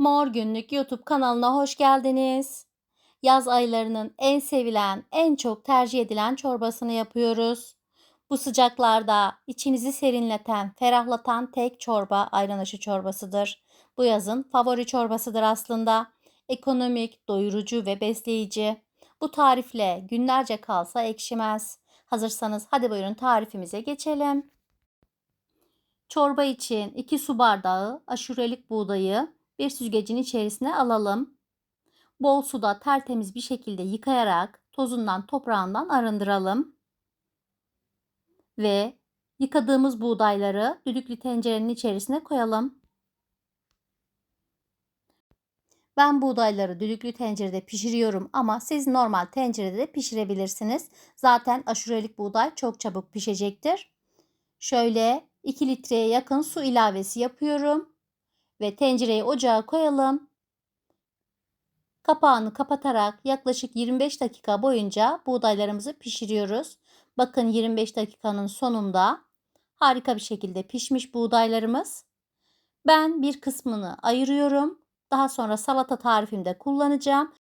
Mor Günlük YouTube kanalına hoş geldiniz. Yaz aylarının en sevilen, en çok tercih edilen çorbasını yapıyoruz. Bu sıcaklarda içinizi serinleten, ferahlatan tek çorba ayran aşı çorbasıdır. Bu yazın favori çorbasıdır aslında. Ekonomik, doyurucu ve besleyici. Bu tarifle günlerce kalsa ekşimez. Hazırsanız hadi buyurun tarifimize geçelim. Çorba için 2 su bardağı aşurelik buğdayı bir süzgecin içerisine alalım. Bol suda tertemiz bir şekilde yıkayarak tozundan toprağından arındıralım. Ve yıkadığımız buğdayları düdüklü tencerenin içerisine koyalım. Ben buğdayları düdüklü tencerede pişiriyorum ama siz normal tencerede de pişirebilirsiniz. Zaten aşurelik buğday çok çabuk pişecektir. Şöyle 2 litreye yakın su ilavesi yapıyorum ve tencereyi ocağa koyalım. Kapağını kapatarak yaklaşık 25 dakika boyunca buğdaylarımızı pişiriyoruz. Bakın 25 dakikanın sonunda harika bir şekilde pişmiş buğdaylarımız. Ben bir kısmını ayırıyorum. Daha sonra salata tarifimde kullanacağım.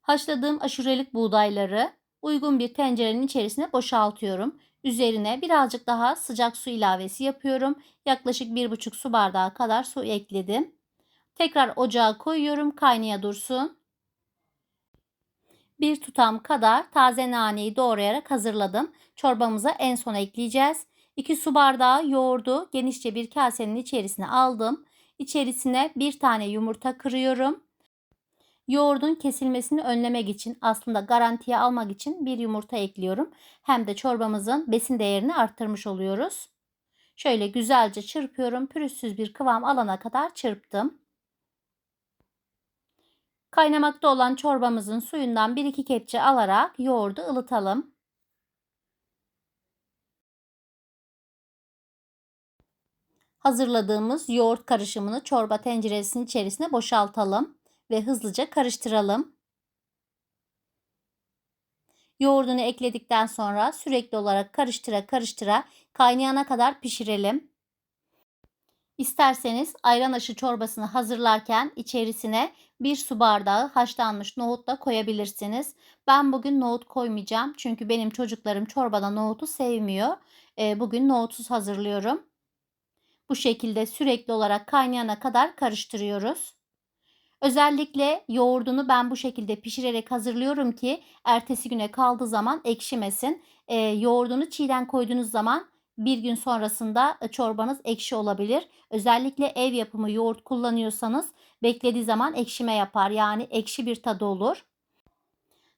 Haşladığım aşurelik buğdayları uygun bir tencerenin içerisine boşaltıyorum. Üzerine birazcık daha sıcak su ilavesi yapıyorum. Yaklaşık 1,5 su bardağı kadar su ekledim. Tekrar ocağa koyuyorum kaynaya dursun. Bir tutam kadar taze naneyi doğrayarak hazırladım. Çorbamıza en son ekleyeceğiz. 2 su bardağı yoğurdu genişçe bir kasenin içerisine aldım. İçerisine bir tane yumurta kırıyorum. Yoğurdun kesilmesini önlemek için aslında garantiye almak için bir yumurta ekliyorum. Hem de çorbamızın besin değerini arttırmış oluyoruz. Şöyle güzelce çırpıyorum. Pürüzsüz bir kıvam alana kadar çırptım. Kaynamakta olan çorbamızın suyundan 1-2 kepçe alarak yoğurdu ılıtalım. Hazırladığımız yoğurt karışımını çorba tenceresinin içerisine boşaltalım ve hızlıca karıştıralım. Yoğurdunu ekledikten sonra sürekli olarak karıştıra karıştıra kaynayana kadar pişirelim. İsterseniz ayran aşı çorbasını hazırlarken içerisine bir su bardağı haşlanmış nohut da koyabilirsiniz. Ben bugün nohut koymayacağım çünkü benim çocuklarım çorbada nohutu sevmiyor. Bugün nohutsuz hazırlıyorum. Bu şekilde sürekli olarak kaynayana kadar karıştırıyoruz. Özellikle yoğurdunu ben bu şekilde pişirerek hazırlıyorum ki ertesi güne kaldığı zaman ekşimesin. E, yoğurdunu çiğden koyduğunuz zaman bir gün sonrasında e, çorbanız ekşi olabilir. Özellikle ev yapımı yoğurt kullanıyorsanız beklediği zaman ekşime yapar. Yani ekşi bir tadı olur.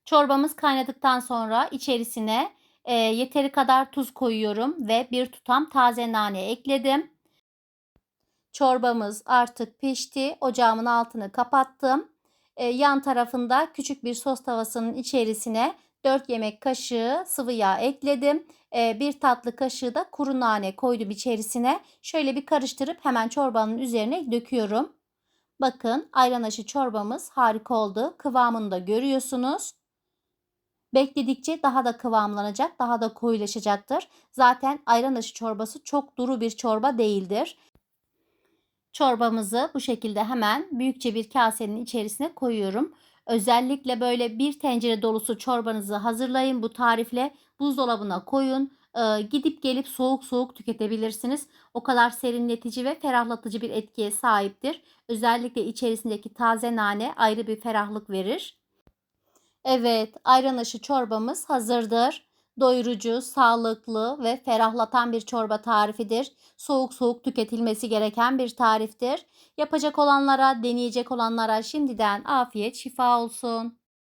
Çorbamız kaynadıktan sonra içerisine e, yeteri kadar tuz koyuyorum ve bir tutam taze nane ekledim. Çorbamız artık pişti. Ocağımın altını kapattım. Ee, yan tarafında küçük bir sos tavasının içerisine 4 yemek kaşığı sıvı yağ ekledim. Ee, bir tatlı kaşığı da kuru nane koydum içerisine. Şöyle bir karıştırıp hemen çorbanın üzerine döküyorum. Bakın ayran aşı çorbamız harika oldu. Kıvamını da görüyorsunuz. Bekledikçe daha da kıvamlanacak, daha da koyulaşacaktır. Zaten ayran aşı çorbası çok duru bir çorba değildir. Çorbamızı bu şekilde hemen büyükçe bir kasenin içerisine koyuyorum. Özellikle böyle bir tencere dolusu çorbanızı hazırlayın bu tarifle buzdolabına koyun. Ee, gidip gelip soğuk soğuk tüketebilirsiniz. O kadar serinletici ve ferahlatıcı bir etkiye sahiptir. Özellikle içerisindeki taze nane ayrı bir ferahlık verir. Evet, ayran aşı çorbamız hazırdır doyurucu, sağlıklı ve ferahlatan bir çorba tarifidir. Soğuk soğuk tüketilmesi gereken bir tariftir. Yapacak olanlara, deneyecek olanlara şimdiden afiyet, şifa olsun.